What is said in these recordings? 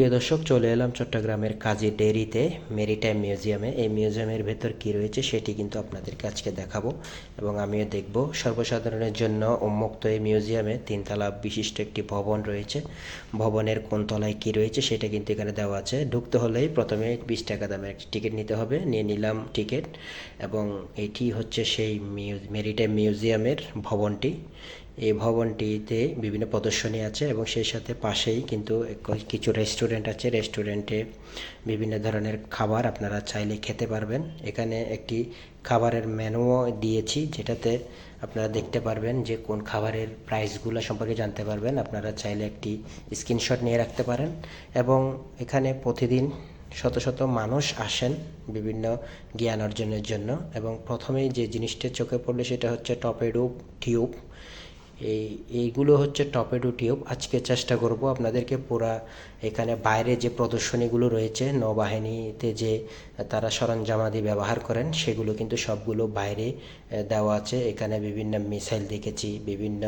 প্রিয় দর্শক, চলে এলাম চট্টগ্রামের কাজী ডেরিতে মেরিটাইম মিউজিয়ামে। এই মিউজিয়ামের ভেতর কি রয়েছে সেটি কিন্তু আপনাদেরকে আজকে দেখাবো এবং আমিও দেখব। সর্বসাধারণের জন্য উন্মুক্ত এই মিউজিয়ামে তিনতলা বিশিষ্ট একটি ভবন রয়েছে। ভবনের কোন তলায় কি রয়েছে সেটা কিন্তু এখানে দেওয়া আছে। ঢুকতে হলেই প্রথমে বিশ টাকা দামের একটি টিকিট নিতে হবে, নিয়ে নিলাম টিকিট এবং এটি হচ্ছে সেই মেরিটাইম মিউজিয়ামের ভবনটি। এই ভবনটিতে বিভিন্ন প্রদর্শনী আছে এবং সেই সাথে পাশেই কিন্তু কিছু রেস্টুরেন্ট আছে। রেস্টুরেন্টে বিভিন্ন ধরনের খাবার আপনারা চাইলে খেতে পারবেন। এখানে একটি খাবারের মেনুও দিয়েছি, যেটাতে আপনারা দেখতে পারবেন যে কোন খাবারের প্রাইসগুলো সম্পর্কে জানতে পারবেন। আপনারা চাইলে একটি স্ক্রিনশট নিয়ে রাখতে পারেন এবং এখানে প্রতিদিন শত শত মানুষ আসেন বিভিন্ন জ্ঞান অর্জনের জন্য এবং প্রথমেই যে জিনিসটা চোখে পড়লে সেটা হচ্ছে টপেডো টিউব। এই, এইগুলো হচ্ছে টপেডো টিউব। আজকে চেষ্টা করব আপনাদেরকে পুরা এখানে বাইরে যে প্রদর্শনীগুলো রয়েছে, নৌবাহিনীতে যে তারা সরঞ্জামাদি ব্যবহার করেন, সেগুলো কিন্তু সবগুলো বাইরে দেওয়া আছে। এখানে বিভিন্ন মিসাইল দেখেছি, বিভিন্ন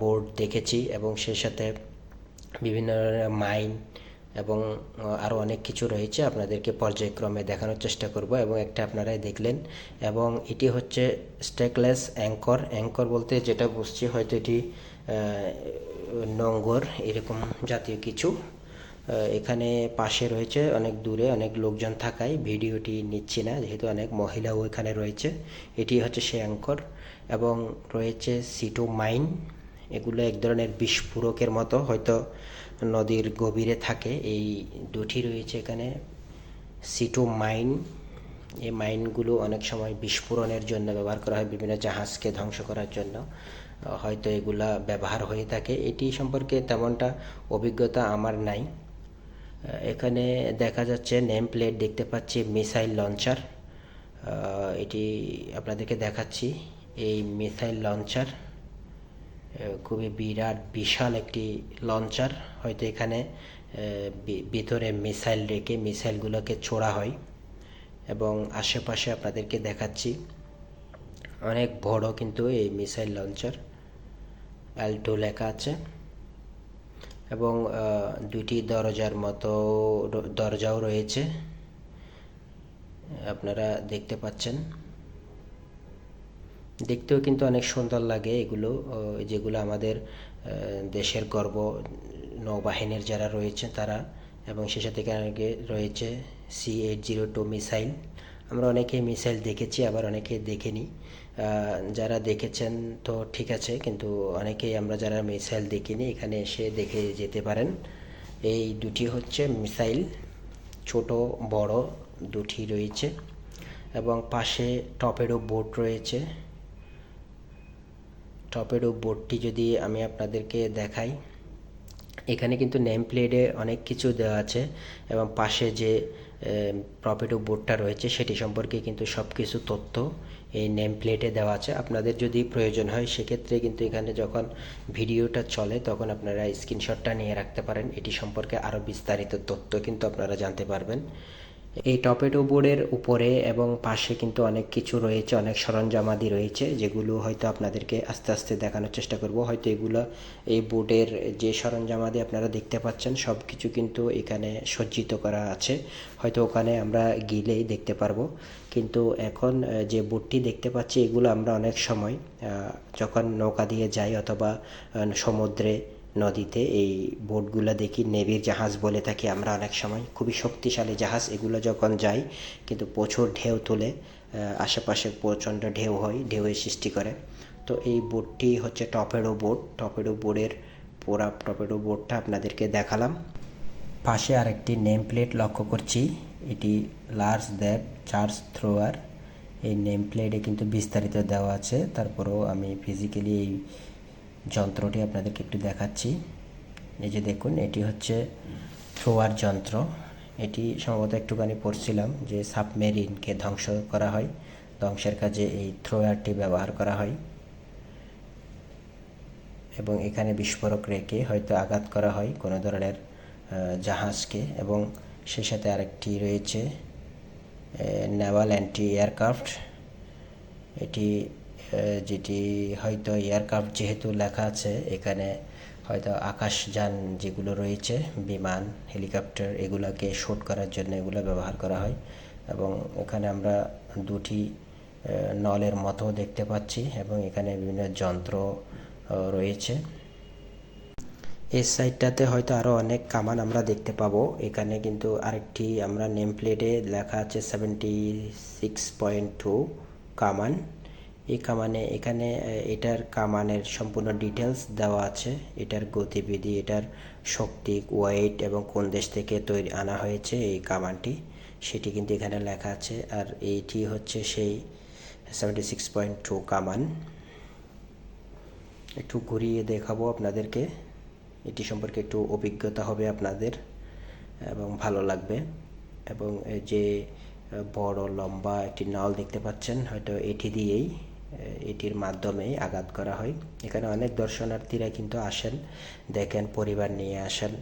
বোর্ড দেখেছি এবং সেই সাথে বিভিন্ন মাইন এবং আরও অনেক কিছু রয়েছে আপনাদেরকে পর্যায়ক্রমে দেখানোর চেষ্টা করব এবং একটা আপনারাই দেখলেন। এবং এটি হচ্ছে স্টেকলেস অ্যাঙ্কর অ্যাঙ্কর বলতে যেটা বুঝছি হয়তো এটি নোঙ্গর এরকম জাতীয় কিছু। এখানে পাশে রয়েছে অনেক দূরে অনেক লোকজন থাকায় ভিডিওটি নিচ্ছি না, যেহেতু অনেক মহিলাও এখানে রয়েছে। এটি হচ্ছে সে অ্যাঙ্কর এবং রয়েছে সিটো মাইন এগুলো এক ধরনের বিস্ফোরকের মতো, হয়তো নদীর গভীরে থাকে। এই দুটি রয়েছে এখানে। সিটো মাইন এই মাইনগুলো অনেক সময় বিস্ফোরণের জন্য ব্যবহার করা হয়, বিভিন্ন জাহাজকে ধ্বংস করার জন্য। হয়তো এগুলা ব্যবহার হয়ে থাকে। এটি সম্পর্কে তেমনটা অভিজ্ঞতা আমার নাই। এখানে দেখা যাচ্ছে নেম প্লেট দেখতে পাচ্ছি, মিসাইল লঞ্চার। এটি আপনাদেরকে দেখাচ্ছি। এই মিসাইল লঞ্চার খুবই বিরাট, বিশাল একটি লঞ্চার। হয়তো এখানে ভিতরে মিসাইল রেখে মিসাইলগুলোকে ছোড়া হয়। এবং আশেপাশে আপনাদেরকে দেখাচ্ছি, অনেক বড় কিন্তু এই মিসাইল লঞ্চার অ্যাল্টো লেখা আছে। এবং দুইটি দরজার মতো দরজাও রয়েছে। আপনারা দেখতে পাচ্ছেন। দেখতেও কিন্তু অনেক সুন্দর লাগে এগুলো যেগুলো আমাদের দেশের গর্ব, নৌবাহিনীর যারা রয়েছে তারা, এবং সে সাথে এখানে রয়েছে C eight zero two missile আমরা অনেকেই মিসাইল দেখেছি, আবার অনেকে দেখিনি। যারা দেখেছেন তো ঠিক আছে, কিন্তু অনেকেই আমরা যারা মিসাইল দেখিনি, এখানে এসে দেখে যেতে পারেন। এই দুটি হচ্ছে মিসাইল ছোট, বড়, দুটি রয়েছে। এবং পাশে টপেরও বোট রয়েছে। টপেরও বোর্ডটি যদি আমি আপনাদেরকে দেখাই, এখানে কিন্তু নেম প্লেটে অনেক কিছু দেওয়া আছে এবং পাশে যে প্রপেটো বোর্ডটা রয়েছে সেটি সম্পর্কে কিন্তু সব কিছু তথ্য এই নেম প্লেটে দেওয়া আছে। আপনাদের যদি প্রয়োজন হয়, সেক্ষেত্রে কিন্তু এখানে যখন ভিডিওটা চলে, তখন আপনারা স্ক্রিনশটটা নিয়ে রাখতে পারেন। এটি সম্পর্কে আরও বিস্তারিত তথ্য কিন্তু আপনারা জানতে পারবেন। এই টপেটো বোর্ডের উপরে এবং পাশে কিন্তু অনেক কিছু রয়েছে, অনেক সরঞ্জামাদি রয়েছে, যেগুলো হয়তো আপনাদেরকে আস্তে আস্তে দেখানোর চেষ্টা করব। হয়তো এগুলো এই বোর্ডের যে সরঞ্জামাদি আপনারা দেখতে পাচ্ছেন সব কিছু কিন্তু এখানে সজ্জিত করা আছে। হয়তো ওখানে আমরা গিলেই দেখতে পারব। কিন্তু এখন যে বোটটি দেখতে পাচ্ছি, এগুলো আমরা অনেক সময় যখন নৌকা দিয়ে যাই অথবা সমুদ্রে নদীতে এই বোটগুলো দেখি, নেভির জাহাজ বলে থাকি আমরা অনেক সময়। খুবই শক্তিশালী জাহাজ, এগুলো যখন যাই কিন্তু প্রচুর ঢেউ তুলে আশেপাশে প্রচণ্ড ঢেউ হয়, ঢেউয়ের সৃষ্টি করে। তো এই বোটটি হচ্ছে টপেডো বোট। টপেডো বোর্ডের পোড়া, টপেডো বোর্ডটা আপনাদেরকে দেখালাম। পাশে আরেকটি নেম প্লেট লক্ষ্য করছি। এটি লার্জ দ্যাব চার্জ থ্রোয়ার। এই নেম প্লেটে কিন্তু বিস্তারিত দেওয়া আছে। তারপরেও আমি ফিজিক্যালি এই যন্ত্রটি আপনাদেরকে একটু দেখাচ্ছি। এই যে দেখুন, এটি হচ্ছে থ্রোয়ার যন্ত্র। এটি সম্ভবত একটুখানি পড়ছিলাম যে সাবমেরিনকে ধ্বংস করা হয়। ধ্বংসের কাজে এই থ্রোয়ারটি ব্যবহার করা হয়। এবং এখানে বিস্ফোরক রেখে হয়তো আঘাত করা হয় কোনো ধরনের জাহাজকে। এবং সেই সাথে আরেকটি রয়েছে নেভাল অ্যান্টি এয়ারক্রাফট এটি যেটি হয়তো এয়ারক্রাফট যেহেতু লেখা আছে, এখানে হয়তো আকাশযান যেগুলো রয়েছে, বিমান হেলিকপ্টার এগুলাকে শ্যুট করার জন্য এগুলো ব্যবহার করা হয়। এবং এখানে আমরা দুটি নলের মতো দেখতে পাচ্ছি এবং এখানে বিভিন্ন যন্ত্র রয়েছে। এই সাইডটাতে হয়তো আরও অনেক কামান আমরা দেখতে পাবো। এখানে কিন্তু আরেকটি আমরা নেম প্লেটে লেখা আছে সেভেন্টি সিক্স পয়েন্ট টু কামান। এই কামানে এখানে এটার কামানের সম্পূর্ণ ডিটেলস দেওয়া আছে। এটার গতিবিধি, এটার শক্তি ওয়েট এবং কোন দেশ থেকে তৈরি, আনা হয়েছে এই কামানটি। সেটি কিন্তু এখানে লেখা আছে। আর এইটি হচ্ছে সেই সেভেন্টি সিক্স পয়েন্ট টু কামান। একটু ঘুরিয়ে দেখাবো আপনাদেরকে। এটি সম্পর্কে একটু অভিজ্ঞতা হবে আপনাদের এবং ভালো লাগবে। এবং যে বড়, লম্বা একটি নল দেখতে পাচ্ছেন, হয়তো এটি দিয়েই এটির মাধ্যমে আঘাত করা হয়। এখানে অনেক দর্শনার্থীরা কিন্তু আসেন, দেখেন, পরিবার নিয়ে আসেন,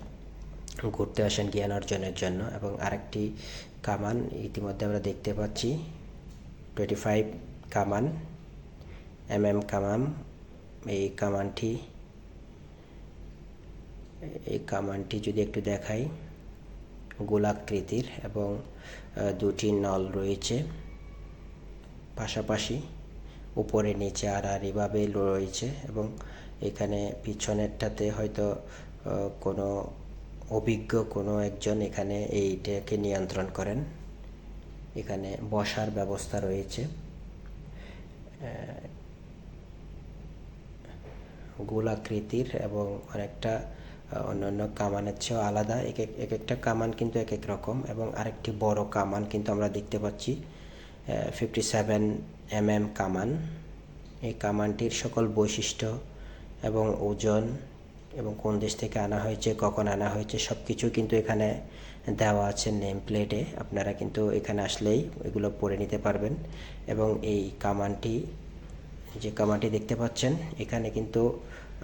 ঘুরতে আসেন জ্ঞান অর্জনের জন্য এবং আরেকটি কামান ইতিমধ্যে আমরা দেখতে পাচ্ছি টোয়েন্টি ফাইভ কামান এম এম কামান, এই কামানটি এই কামানটি যদি একটু দেখাই গোলাকৃতির এবং দুটি নল রয়েছে। পাশাপাশি উপরে, নিচে আড়াআড়িভাবে রয়েছে এবং এখানে পিছনেরটাতে হয়তো কোনো অভিজ্ঞ কোনো একজন এখানে এইটাকে নিয়ন্ত্রণ করেন। এখানে বসার ব্যবস্থা রয়েছে। গোলাকৃতির এবং অনেকটা অন্যান্য কামানের চেয়েও আলাদা। এক এক একটা কামান কিন্তু এক এক রকম এবং আরেকটি বড় কামান কিন্তু আমরা দেখতে পাচ্ছি। ফিফটি সেভেন এম এম কামান। এই কামানটির সকল বৈশিষ্ট্য এবং ওজন এবং কোন দেশ থেকে আনা হয়েছে, কখন আনা হয়েছে সব কিছু কিন্তু এখানে দেওয়া আছে নেম প্লেটে আপনারা কিন্তু এখানে আসলেই এগুলো পড়ে নিতে পারবেন। এবং এই কামানটি, যে কামানটি দেখতে পাচ্ছেন, এখানে কিন্তু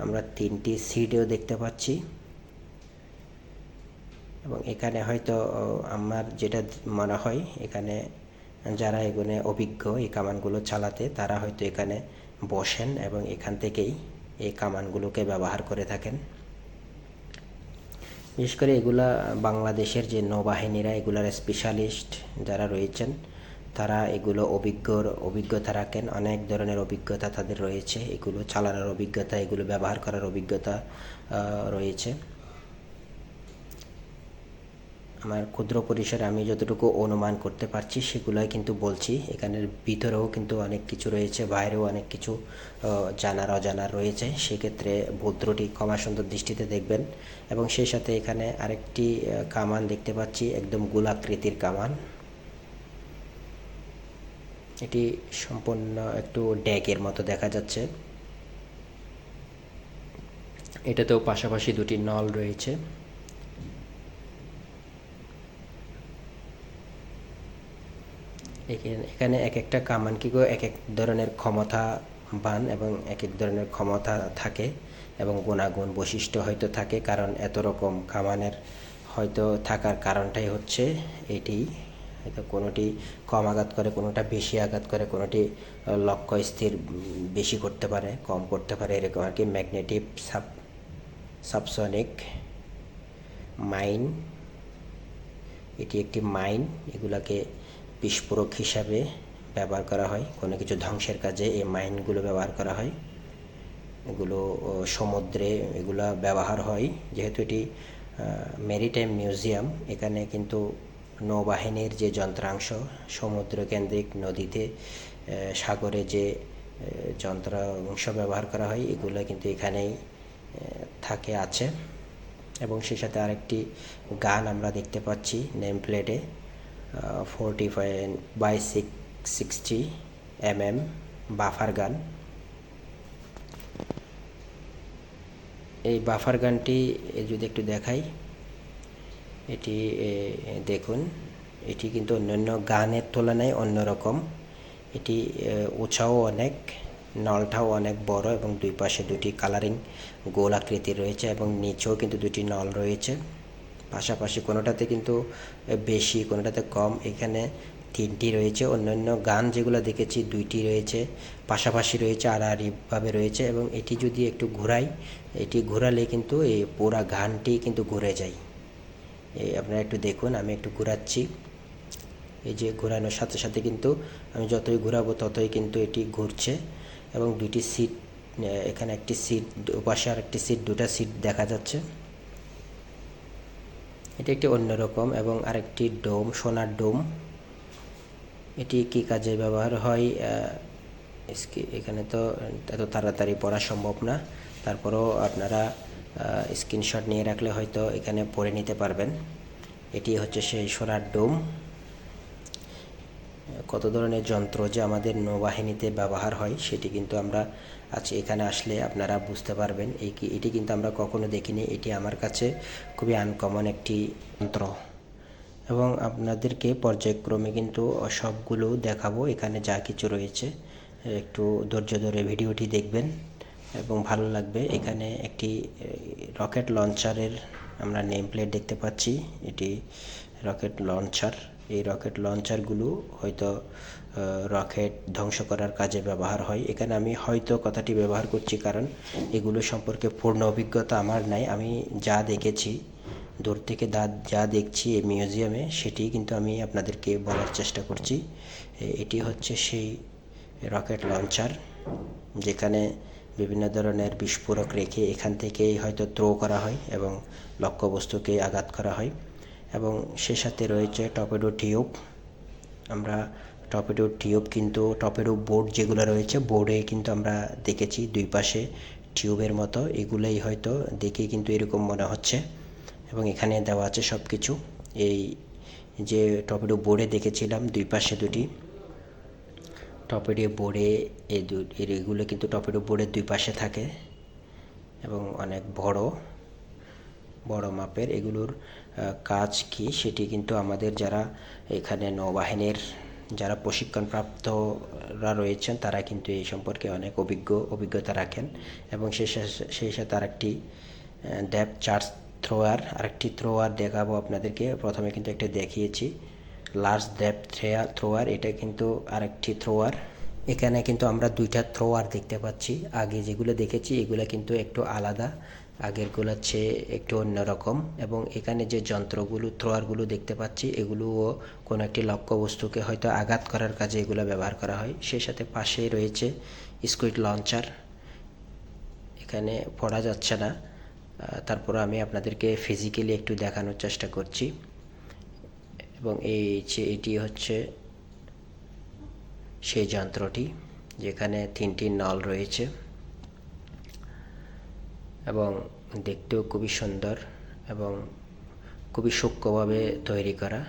আমরা তিনটি সিডও দেখতে পাচ্ছি। এবং এখানে হয়তো আমার যেটা মনে হয়, এখানে যারা এগুলো অভিজ্ঞ এই কামানগুলো চালাতে, তারা হয়তো এখানে বসেন এবং এখান থেকেই এই কামানগুলোকে ব্যবহার করে থাকেন। বিশেষ করে এগুলা বাংলাদেশের যে নৌবাহিনীরা, এগুলার স্পেশালিস্ট যারা রয়েছেন, তারা এগুলো অভিজ্ঞর অভিজ্ঞতা রাখেন। অনেক ধরনের অভিজ্ঞতা তাদের রয়েছে। এগুলো চালানোর অভিজ্ঞতা, এগুলো ব্যবহার করার অভিজ্ঞতা রয়েছে। আমার ক্ষুদ্র পরিসরে আমি যতটুকু অনুমান করতে পারছি, সেগুলোই কিন্তু বলছি। এখানের ভিতরেও কিন্তু অনেক কিছু রয়েছে, বাইরেও অনেক কিছু জানার, অজানার রয়েছে। সেক্ষেত্রে ভদ্রটি ক্ষমা সুন্দর দৃষ্টিতে দেখবেন। এবং সেই সাথে এখানে আরেকটি কামান দেখতে পাচ্ছি, একদম গোলাকৃতির কামান। এটি সম্পূর্ণ একটু ড্যাগের মতো দেখা যাচ্ছে। এটাতেও পাশাপাশি দুটি নল রয়েছে। এখানে- এক একটা কামান কি এক এক ধরনের ক্ষমতা বান এবং এক এক ধরনের ক্ষমতা থাকে এবং গুণাগুণ বৈশিষ্ট্য হয়তো থাকে, কারণ এত রকম কামানের হয়তো থাকার কারণটাই হচ্ছে এটি। হয়তো কোনোটি কম আঘাত করে, কোনোটা বেশি আঘাত করে, কোনোটি লক্ষ্য স্থির বেশি করতে পারে, কম করতে পারে, এরকম আর কি। ম্যাগনেটিক সাব সাবসনিক মাইন এটি একটি মাইন এগুলাকে বিস্ফোরক হিসাবে ব্যবহার করা হয়। কোনো কিছু ধ্বংসের কাজে এই মাইনগুলো ব্যবহার করা হয়। এগুলো সমুদ্রে এগুলা ব্যবহার হয়। যেহেতু এটি মেরিটাইম মিউজিয়াম, এখানে কিন্তু নৌবাহিনীর যে যন্ত্রাংশ, সমুদ্র কেন্দ্রিক নদীতে সাগরে যে যন্ত্রাংশ ব্যবহার করা হয়, এগুলো কিন্তু এখানেই থাকে, আছে। এবং সেই সাথে আরেকটি গান আমরা দেখতে পাচ্ছি নেম প্লেটে forty by six sixty M M buffer gun এই বাফার গানটি যদি একটু দেখাই, এটি দেখুন, এটি কিন্তু অন্যান্য গানের তুলনায় অন্যরকম। এটি উঁচাও অনেক, নলটাও অনেক বড় এবং দুই পাশে দুটি কালারিং গোল আকৃতি রয়েছে এবং নিচেও কিন্তু দুটি নল রয়েছে। পাশাপাশি কোনোটাতে কিন্তু বেশি, কোনোটাতে কম। এখানে তিনটি রয়েছে। অন্যান্য গান যেগুলো দেখেছি, দুইটি রয়েছে। পাশাপাশি রয়েছে, আড়াআড়িভাবে রয়েছে এবং এটি যদি একটু ঘোরাই, এটি ঘোরালে কিন্তু এই পুরা গানটি কিন্তু ঘুরে যায়। এই আপনারা একটু দেখুন, আমি একটু ঘোরাচ্ছি। এই যে ঘোরানোর সাথে সাথে কিন্তু আমি যতই ঘোরাবো ততই কিন্তু এটি ঘুরছে এবং দুইটি সিট, এখানে একটি সিট পাশে আর একটি সিট দুটা সিট দেখা যাচ্ছে। এটি একটি অন্যরকম এবং আরেকটি ডোম, সোনার ডোম। এটি কি কাজে ব্যবহার হয়? এখানে তো এত তাড়াতাড়ি পড়া সম্ভব না। তারপরেও আপনারা স্ক্রিনশট নিয়ে রাখলে হয়তো এখানে পড়ে নিতে পারবেন। এটি হচ্ছে সেই সোনার ডোম। কত ধরনের যন্ত্র যে আমাদের নৌবাহিনীতে ব্যবহার হয় সেটি কিন্তু আমরা আজ এখানে আসলে আপনারা বুঝতে পারবেন। এই কি, এটি কিন্তু আমরা কখনো দেখিনি। এটি আমার কাছে খুবই আনকমন একটি যন্ত্র। এবং আপনাদেরকে পর্যায়ক্রমে কিন্তু সবগুলো দেখাবো। এখানে যা কিছু রয়েছে, একটু ধৈর্য ধরে ভিডিওটি দেখবেন এবং ভালো লাগবে। এখানে একটি রকেট লঞ্চারের আমরা নেম প্লেট দেখতে পাচ্ছি। এটি রকেট লঞ্চার। এই রকেট লঞ্চারগুলো হয়তো রকেট ধ্বংস করার কাজে ব্যবহার হয়। এখানে আমি হয়তো কথাটি ব্যবহার করছি কারণ এগুলো সম্পর্কে পূর্ণ অভিজ্ঞতা আমার নাই। আমি যা দেখেছি, দূর থেকে দা, যা দেখছি এই মিউজিয়ামে, সেটি কিন্তু আমি আপনাদেরকে বলার চেষ্টা করছি। এটি হচ্ছে সেই রকেট লঞ্চার, যেখানে বিভিন্ন ধরনের বিস্ফোরক রেখে এখান থেকেই হয়তো থ্রো করা হয় এবং লক্ষ্যবস্তুকে আঘাত করা হয়। এবং সে সাথে রয়েছে টপেডো টিউব। আমরা টপেডো টিউব কিন্তু টপেডো বোর্ড যেগুলো রয়েছে, বোর্ডে কিন্তু আমরা দেখেছি দুই পাশে টিউবের মতো। এগুলোই হয়তো দেখে কিন্তু এরকম মনে হচ্ছে। এবং এখানে দেওয়া আছে সব কিছু এই যে টপেডো বোর্ডে দেখেছিলাম, দুই পাশে দুটি টপেডো বোর্ডে এই এগুলো কিন্তু টপেডো বোর্ডের দুই পাশে থাকে এবং অনেক বড়। বড় মাপের এগুলোর কাজ কি? সেটি কিন্তু আমাদের যারা এখানে নৌবাহিনীর যারা প্রশিক্ষণপ্রাপ্তরা রয়েছেন, তারা কিন্তু এই সম্পর্কে অনেক অভিজ্ঞ, অভিজ্ঞতা রাখেন এবং সেই সাথে আরেকটি ড্যাপ চার্জ থ্রোয়ার আরেকটি থ্রোয়ার দেখাবো আপনাদেরকে। প্রথমে কিন্তু একটা দেখিয়েছি লার্জ ড্যাপ থ্রোয়ার এটা কিন্তু আরেকটি থ্রোয়ার এখানে কিন্তু আমরা দুইটা থ্রোয়ার দেখতে পাচ্ছি। আগে যেগুলো দেখেছি, এগুলো কিন্তু একটু আলাদা। আগেরগুলোর চেয়ে একটু অন্যরকম এবং এখানে যে যন্ত্রগুলো থ্রোয়ারগুলো দেখতে পাচ্ছি, এগুলোও কোনো একটি লক্ষ্যবস্তুকে হয়তো আঘাত করার কাজে এগুলো ব্যবহার করা হয়। সেই সাথে পাশেই রয়েছে স্কুইড লঞ্চার এখানে পড়া যাচ্ছে না। তারপর আমি আপনাদেরকে ফিজিক্যালি একটু দেখানোর চেষ্টা করছি। এবং এই যে এটি হচ্ছে সেই যন্ত্রটি, যেখানে তিনটি নল রয়েছে। এবং দেখতেও খুবই সুন্দর এবং খুবই সূক্ষ্মভাবে তৈরি করা।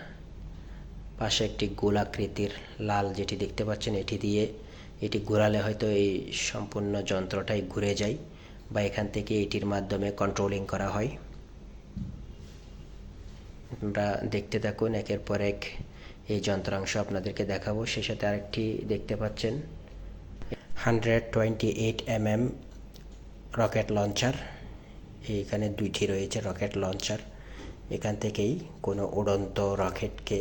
পাশে একটি গোলাকৃতির লাল যেটি দেখতে পাচ্ছেন, এটি দিয়ে এটি ঘোরালে হয়তো এই সম্পূর্ণ যন্ত্রটাই ঘুরে যায় বা এখান থেকে এটির মাধ্যমে কন্ট্রোলিং করা হয়। আমরা দেখতে থাকুন, একের পর এক এই যন্ত্রাংশ আপনাদেরকে দেখাবো। সে সাথে আরেকটি দেখতে পাচ্ছেন। Hundred twenty eight M M rocket launcher এইখানে দুইটি রয়েছে রকেট লঞ্চার এখান থেকেই কোনো উড়ন্ত রকেটকে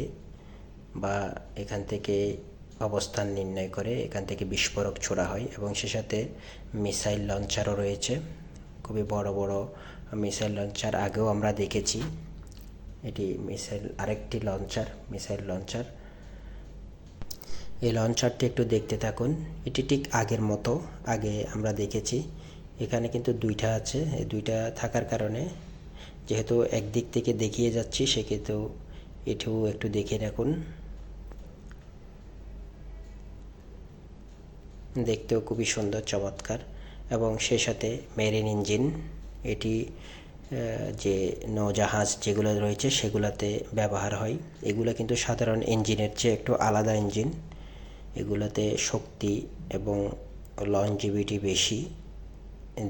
বা এখান থেকে অবস্থান নির্ণয় করে এখান থেকে বিস্ফোরক ছোড়া হয় এবং সে সাথে মিসাইল লঞ্চারও রয়েছে। খুবই বড় বড় মিসাইল লঞ্চার আগেও আমরা দেখেছি। এটি মিসাইল আরেকটি লঞ্চার মিসাইল লঞ্চার এই লঞ্চারটি একটু দেখতে থাকুন। এটি ঠিক আগের মতো, আগে আমরা দেখেছি। এখানে কিন্তু দুইটা আছে। এই দুইটা থাকার কারণে যেহেতু একদিক থেকে দেখিয়ে যাচ্ছি সেক্ষেত্রেও এটিও একটু দেখে রাখুন। দেখতেও খুবই সুন্দর, চমৎকার। এবং সে সাথে মেরিন ইঞ্জিন, এটি যে নৌজাহাজ যেগুলো রয়েছে, সেগুলোতে ব্যবহার হয়। এগুলো কিন্তু সাধারণ ইঞ্জিনের চেয়ে একটু আলাদা ইঞ্জিন। এগুলোতে শক্তি এবং লঞ্জিভিটি বেশি।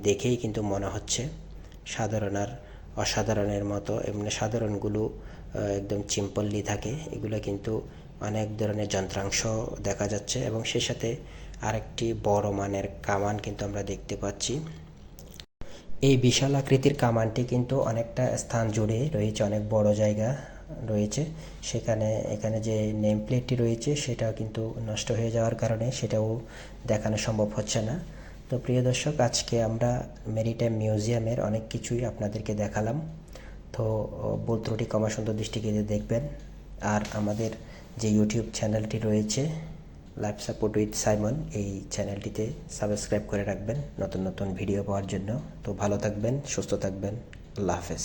দেখেই কিন্তু মনে হচ্ছে সাধারণ আর অসাধারণের মতো, এমনি সাধারণগুলো একদম সিম্পললি থাকে। এগুলো কিন্তু অনেক ধরনের যন্ত্রাংশ দেখা যাচ্ছে এবং সে সাথে আরেকটি বড় মানের কামান কিন্তু আমরা দেখতে পাচ্ছি। এই বিশাল আকৃতির কামানটি কিন্তু অনেকটা স্থান জুড়ে রয়েছে, অনেক বড় জায়গা রয়েছে। সেখানে, এখানে যে নেম প্লেটটি রয়েছে সেটা কিন্তু নষ্ট হয়ে যাওয়ার কারণে সেটাও দেখানো সম্ভব হচ্ছে না। তো প্রিয় দর্শক, আজকে আমরা মেরিটাইম মিউজিয়ামের অনেক কিছুই আপনাদেরকে দেখালাম। তো ভুল ত্রুটি কমা দৃষ্টিকে দেখবেন। আর আমাদের যে ইউটিউব চ্যানেলটি রয়েছে লাইফ সাপোর্ট উইথ সাইমন এই চ্যানেলটিতে সাবস্ক্রাইব করে রাখবেন নতুন নতুন ভিডিও পাওয়ার জন্য। তো ভালো থাকবেন, সুস্থ থাকবেন। আল্লাহ হাফেজ।